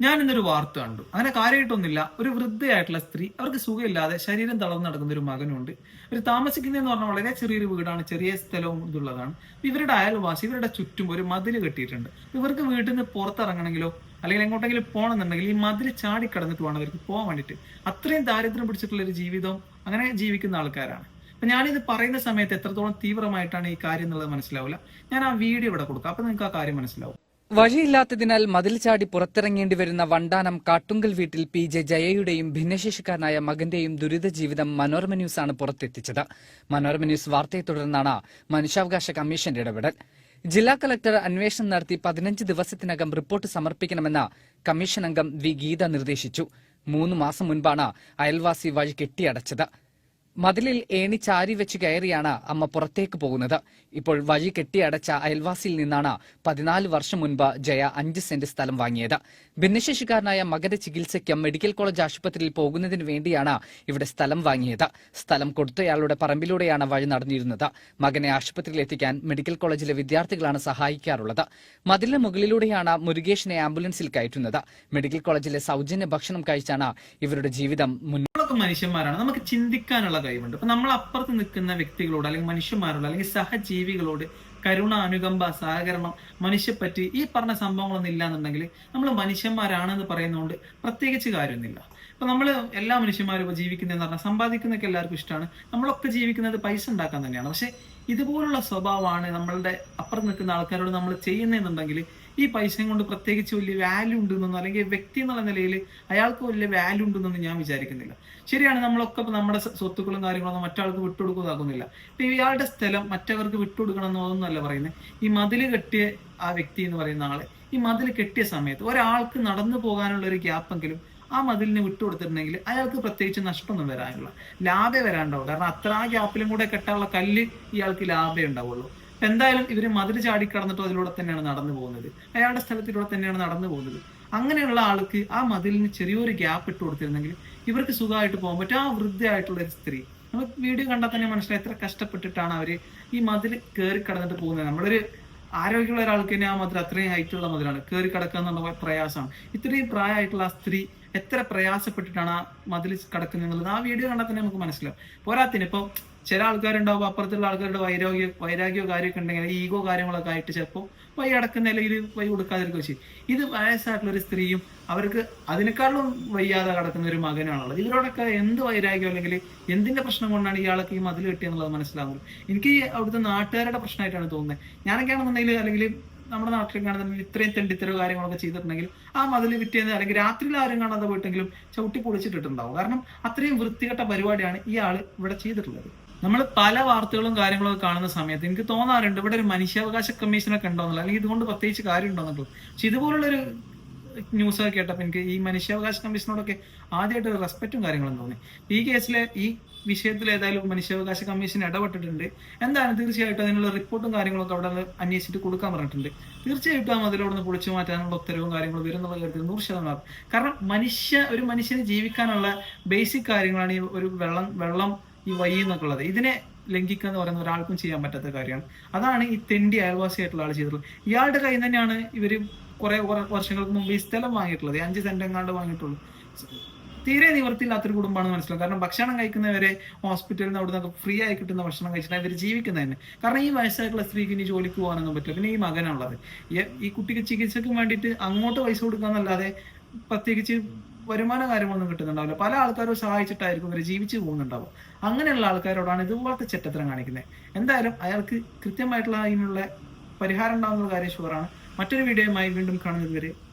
ഞാൻ ഇന്നൊരു വാർത്ത കണ്ടു. അങ്ങനെ കാര്യമായിട്ടൊന്നുമില്ല. ഒരു വൃദ്ധയായിട്ടുള്ള സ്ത്രീ അവർക്ക് സുഖമില്ലാതെ ശരീരം തളർന്നു നടക്കുന്ന ഒരു മകനുണ്ട്. ഇവർ താമസിക്കുന്നതെന്ന് പറഞ്ഞാൽ വളരെ ചെറിയൊരു വീടാണ് ചെറിയ സ്ഥലവും ഇതുള്ളതാണ്. ഇവരുടെ അയൽവാസി ഇവരുടെ ചുറ്റും ഒരു മതിൽ കെട്ടിയിട്ടുണ്ട്. ഇവർക്ക് വീട്ടിൽ നിന്ന് പുറത്തിറങ്ങണമെങ്കിലോ അല്ലെങ്കിൽ എങ്ങോട്ടെങ്കിലും പോകണമെന്നുണ്ടെങ്കിൽ ഈ മതിൽ ചാടി കടന്നിട്ട് വേണം അവർക്ക് പോകാൻ വേണ്ടിയിട്ട്. അത്രയും ദാരിദ്ര്യം പിടിച്ചിട്ടുള്ള ഒരു ജീവിതം അങ്ങനെ ജീവിക്കുന്ന ആൾക്കാരാണ്. അപ്പൊ ഞാനിത് പറയുന്ന സമയത്ത് എത്രത്തോളം തീവ്രമായിട്ടാണ് ഈ കാര്യം എന്നുള്ളത് മനസ്സിലാവില്ല. ഞാൻ ആ വീഡിയോ ഇവിടെ കൊടുക്കാം. അപ്പൊ നിങ്ങൾക്ക് ആ കാര്യം മനസ്സിലാവും. വഴിയില്ലാത്തതിനാൽ മതിൽ ചാടി പുറത്തിറങ്ങേണ്ടി വരുന്ന വണ്ടാനം കാട്ടുങ്കൽ വീട്ടിൽ പി ജെ ജയയുടെയും ഭിന്നശേഷിക്കാരനായ മകന്റെയും ദുരിത ജീവിതം മനോരമ ന്യൂസാണ് പുറത്തെത്തിച്ചത്. മനോരമ ന്യൂസ് വാർത്തയെ തുടർന്നാണ് മനുഷ്യാവകാശ കമ്മീഷന്റെ ഇടപെടൽ. ജില്ലാ കളക്ടർ അന്വേഷണം നടത്തി പതിനഞ്ച് ദിവസത്തിനകം റിപ്പോർട്ട് സമർപ്പിക്കണമെന്ന് കമ്മീഷൻ അംഗം വി ഗീത നിർദ്ദേശിച്ചു. മൂന്ന് മാസം മുൻപാണ് അയൽവാസി വഴി കെട്ടിയടച്ചത്. മതിലിൽ ഏണി ചാരി വെച്ച് കയറിയാണ് അമ്മ പുറത്തേക്ക് പോകുന്നത്. ഇപ്പോൾ വഴി കെട്ടിയടച്ച അയൽവാസിയിൽ നിന്നാണ് പതിനാല് വർഷം മുൻപ് ജയ അഞ്ച് സെന്റ് സ്ഥലം വാങ്ങിയത്. ഭിന്നശേഷിക്കാരനായ മകന്റെ ചികിത്സയ്ക്കും മെഡിക്കൽ കോളേജ് ആശുപത്രിയിൽ പോകുന്നതിന് വേണ്ടിയാണ് ഇവിടെ സ്ഥലം വാങ്ങിയത്. സ്ഥലം കൊടുത്തയാളുടെ പറമ്പിലൂടെയാണ് വഴി നടന്നിരുന്നത്. മകനെ ആശുപത്രിയിൽ എത്തിക്കാൻ മെഡിക്കൽ കോളേജിലെ വിദ്യാർത്ഥികളാണ് സഹായിക്കാറുള്ളത്. മതിലിന് മുകളിലൂടെയാണ് മുരുകേഷിനെ ആംബുലൻസിൽ കയറ്റുന്നത്. മെഡിക്കൽ കോളേജിലെ സൗജന്യ ഭക്ഷണം കഴിച്ചാണ് ഇവരുടെ ജീവിതം മുന്നോട്ട് മനുഷ്യന്മാരാണ്. നമുക്ക് ചിന്തിക്കാനുള്ള കഴിവുണ്ട്. അപ്പൊ നമ്മൾ അപ്പുറത്ത് നിൽക്കുന്ന വ്യക്തികളോട് അല്ലെങ്കിൽ മനുഷ്യന്മാരോട് അല്ലെങ്കിൽ സഹജീവികളോട് കരുണ അനുകമ്പ സഹകരണം മനുഷ്യപ്പറ്റി ഈ പറഞ്ഞ സംഭവങ്ങളൊന്നും ഇല്ലാന്നുണ്ടെങ്കിൽ നമ്മൾ മനുഷ്യന്മാരാണെന്ന് പറയുന്നതുകൊണ്ട് പ്രത്യേകിച്ച് കാര്യമൊന്നുമില്ല. ഇപ്പൊ നമ്മൾ എല്ലാ മനുഷ്യന്മാരും ഇപ്പൊ ജീവിക്കുന്നതെന്ന് പറഞ്ഞാൽ സമ്പാദിക്കുന്നതൊക്കെ എല്ലാവർക്കും ഇഷ്ടമാണ്. നമ്മളൊക്കെ ജീവിക്കുന്നത് പൈസ ഉണ്ടാക്കാൻ തന്നെയാണ്. പക്ഷെ ഇതുപോലുള്ള സ്വഭാവമാണ് നമ്മളുടെ അപ്പുറത്ത് നിൽക്കുന്ന ആൾക്കാരോട് നമ്മൾ ചെയ്യുന്നതെന്നുണ്ടെങ്കിൽ ഈ പൈസയും കൊണ്ട് പ്രത്യേകിച്ച് വലിയ വാല്യൂ ഉണ്ടെന്നോ അല്ലെങ്കിൽ വ്യക്തി എന്നുള്ള നിലയിൽ അയാൾക്ക് വലിയ വാല്യൂ ഉണ്ടെന്നൊന്നും ഞാൻ വിചാരിക്കുന്നില്ല. ശരിയാണ് നമ്മളൊക്കെ നമ്മുടെ സ്വ- സ്വത്തുക്കളും കാര്യങ്ങളൊന്നും മറ്റാൾക്ക് വിട്ടുകൊടുക്കുന്നതാകുന്നില്ല ഇപ്പൊ ഇയാളുടെ സ്ഥലം മറ്റവർക്ക് വിട്ടുകൊടുക്കണം എന്നൊന്നല്ല പറയുന്നത് ഈ മതിൽ കെട്ടിയ ആ വ്യക്തി എന്ന് പറയുന്ന ആൾ ഈ മതിൽ കെട്ടിയ സമയത്ത് ഒരാൾക്ക് നടന്നു പോകാനുള്ള ഒരു ഗ്യാപ്പെങ്കിലും ആ മതിലിന് വിട്ടുകൊടുത്തിട്ടുണ്ടെങ്കിൽ അയാൾക്ക് പ്രത്യേകിച്ച് നഷ്ടമൊന്നും വരാനുള്ള ലാഭേ വരാണ്ടാവും. കാരണം അത്ര ആ ഗ്യാപ്പിലും കൂടെ കെട്ടാനുള്ള കല്ല് ഇയാൾക്ക് ലാഭേ ഉണ്ടാവുള്ളൂ. എന്തായാലും ഇവർ മതിൽ ചാടി കടന്നിട്ട് അതിലൂടെ തന്നെയാണ് നടന്നു പോകുന്നത്. അയാളുടെ സ്ഥലത്തിലൂടെ തന്നെയാണ് നടന്നു പോകുന്നത്. അങ്ങനെയുള്ള ആൾക്ക് ആ മതിലിന് ചെറിയൊരു ഗ്യാപ്പ് ഇട്ട് കൊടുത്തിരുന്നെങ്കിൽ ഇവർക്ക് സുഖമായിട്ട് പോകാൻ പറ്റും. ആ വൃദ്ധയായിട്ടുള്ള ഒരു സ്ത്രീ. നമുക്ക് വീഡിയോ കണ്ടാൽ തന്നെ മനസ്സിലായി എത്ര കഷ്ടപ്പെട്ടിട്ടാണ് അവർ ഈ മതിൽ കയറി കടന്നിട്ട് പോകുന്നത്. നമ്മളൊരു ആരോഗ്യമുള്ള ഒരാൾക്ക് തന്നെ ആ മതിൽ അത്രയും ഹൈറ്റുള്ള മതിലാണ്. കയറി കിടക്കുക എന്നുള്ള പ്രയാസമാണ്. ഇത്രയും പ്രായമായിട്ടുള്ള ആ സ്ത്രീ എത്ര പ്രയാസപ്പെട്ടിട്ടാണ് ആ മതിൽ കിടക്കുന്നത് എന്നുള്ളത് ആ വീഡിയോ കണ്ടാൽ തന്നെ നമുക്ക് മനസ്സിലാവും. പോരാത്തിന് ഇപ്പൊ ചില ആൾക്കാരുണ്ടാവും അപ്പുറത്തുള്ള ആൾക്കാരുടെ വൈരാഗ്യ വൈരാഗ്യോ കാര്യമൊക്കെ ഉണ്ടെങ്കിൽ ഈഗോ കാര്യങ്ങളൊക്കെ ആയിട്ട് ചിലപ്പോൾ വൈ അടക്കുന്ന അല്ലെങ്കിൽ വൈ കൊടുക്കാതിരിക്കുക ചെയ്യും. ഇത് വയസ്സായിട്ടുള്ള ഒരു സ്ത്രീയും അവർക്ക് അതിനേക്കാളും വയ്യാതെ കടക്കുന്ന ഒരു മകനാണുള്ളത്. ഇവരോടൊക്കെ എന്ത് വൈരാഗ്യം അല്ലെങ്കിൽ എന്തിന്റെ പ്രശ്നം കൊണ്ടാണ് ഇയാൾക്ക് ഈ മതിൽ കിട്ടിയെന്നുള്ളത് മനസ്സിലാവുന്നത്? എനിക്ക് അവിടുത്തെ നാട്ടുകാരുടെ പ്രശ്നമായിട്ടാണ് തോന്നുന്നത്. ഞാനൊക്കെയാണെന്നുണ്ടെങ്കിൽ അല്ലെങ്കിൽ നമ്മുടെ നാട്ടിൽ കാണുന്ന ഇത്രയും തെണ്ടിത്തരവ് കാര്യങ്ങളൊക്കെ ചെയ്തിട്ടുണ്ടെങ്കിൽ ആ മതിൽ വിറ്റിയെന്ന് അല്ലെങ്കിൽ രാത്രിയിൽ ആരും കാണാതെ പോയിട്ടെങ്കിലും ചവിട്ടി പൊളിച്ചിട്ടുണ്ടാവും കാരണം അത്രയും വൃത്തികെട്ട പരിപാടിയാണ് ഈ ആൾ ഇവിടെ ചെയ്തിട്ടുള്ളത്. നമ്മൾ പല വാർത്തകളും കാര്യങ്ങളൊക്കെ കാണുന്ന സമയത്ത് എനിക്ക് തോന്നാറുണ്ട് ഇവിടെ ഒരു മനുഷ്യാവകാശ കമ്മീഷനൊക്കെ ഉണ്ടോന്നില്ല അല്ലെങ്കിൽ ഇതുകൊണ്ട് പ്രത്യേകിച്ച് കാര്യം ഉണ്ടോന്നുള്ളൂ പക്ഷെ ഇതുപോലുള്ളൊരു ന്യൂസ് ഒക്കെ കേട്ടപ്പോൾ എനിക്ക് ഈ മനുഷ്യാവകാശ കമ്മീഷനോടൊക്കെ ആദ്യമായിട്ട് ഒരു റെസ്പെക്റ്റും കാര്യങ്ങളും തോന്നി. ഈ കേസിലെ ഈ വിഷയത്തിൽ ഏതായാലും മനുഷ്യാവകാശ കമ്മീഷൻ ഇടപെട്ടിട്ടുണ്ട്. എന്താണ് തീർച്ചയായിട്ടും അതിനുള്ള റിപ്പോർട്ടും കാര്യങ്ങളൊക്കെ അവിടെ അന്വേഷിച്ചിട്ട് കൊടുക്കാൻ പറഞ്ഞിട്ടുണ്ട്. തീർച്ചയായിട്ടും ആ മതിലവിടെ നിന്ന് പൊളിച്ചു മാറ്റാനുള്ള ഉത്തരവും കാര്യങ്ങളും വരുന്നുള്ള കാര്യത്തിൽ നൂറ് ശതമാനം കാരണം മനുഷ്യ ഒരു മനുഷ്യന് ജീവിക്കാനുള്ള ബേസിക് കാര്യങ്ങളാണ് ഈ ഒരു വെള്ളം വെള്ളം ഈ വഴി എന്നൊക്കെ ഉള്ളത്. ഇതിനെ ലംഘിക്കുക എന്ന് പറയുന്ന ഒരാൾക്കും ചെയ്യാൻ പറ്റാത്ത കാര്യമാണ്. അതാണ് ഈ തെണ്ടി അയൽവാസിയായിട്ടുള്ള ആൾ ചെയ്തിട്ടുള്ളത്. ഇയാളുടെ കയ്യിൽ തന്നെയാണ് ഇവർ കുറെ വർഷങ്ങൾക്ക് മുമ്പ് ഈ സ്ഥലം വാങ്ങിയിട്ടുള്ളത്. അഞ്ച് സെന്റ് എങ്ങാണ്ട് വാങ്ങിയിട്ടുള്ളൂ. തീരെ നിവൃത്തിയില്ലാത്തൊരു കുടുംബമാണ് മനസ്സിലാവും. കാരണം ഭക്ഷണം കഴിക്കുന്നവരെ ഹോസ്പിറ്റലിൽ നിന്ന് അവിടെ ഫ്രീ ആയി കിട്ടുന്ന ഭക്ഷണം കഴിച്ചിട്ട് ഇവർ ജീവിക്കുന്നത് തന്നെ കാരണം ഈ വയസ്സായിട്ടുള്ള സ്ത്രീക്ക് ഇനി ജോലിക്ക് പോകാനൊന്നും പറ്റില്ല. പിന്നെ ഈ മകനുള്ളത്. ഈ- കുട്ടിക്ക് ചികിത്സയ്ക്ക് വേണ്ടിയിട്ട് അങ്ങോട്ട് പൈസ കൊടുക്കാന്നല്ലാതെ പ്രത്യേകിച്ച് വരുമാന കാര്യങ്ങളൊന്നും കിട്ടുന്നുണ്ടാവില്ല. പല ആൾക്കാരും സഹായിച്ചിട്ടായിരിക്കും ഇവർ ജീവിച്ചു പോകുന്നുണ്ടാവും അങ്ങനെയുള്ള ആൾക്കാരോടാണ് ഇതുപോലത്തെ ചെറ്റത്തരം കാണിക്കുന്നത്. എന്തായാലും അയാൾക്ക് കൃത്യമായിട്ടുള്ള അതിനുള്ള പരിഹാരം ഉണ്ടാകുന്ന കാര്യം ഷുവറാണ് മറ്റൊരു വീഡിയോയുമായി വീണ്ടും കാണുന്നത് വരെ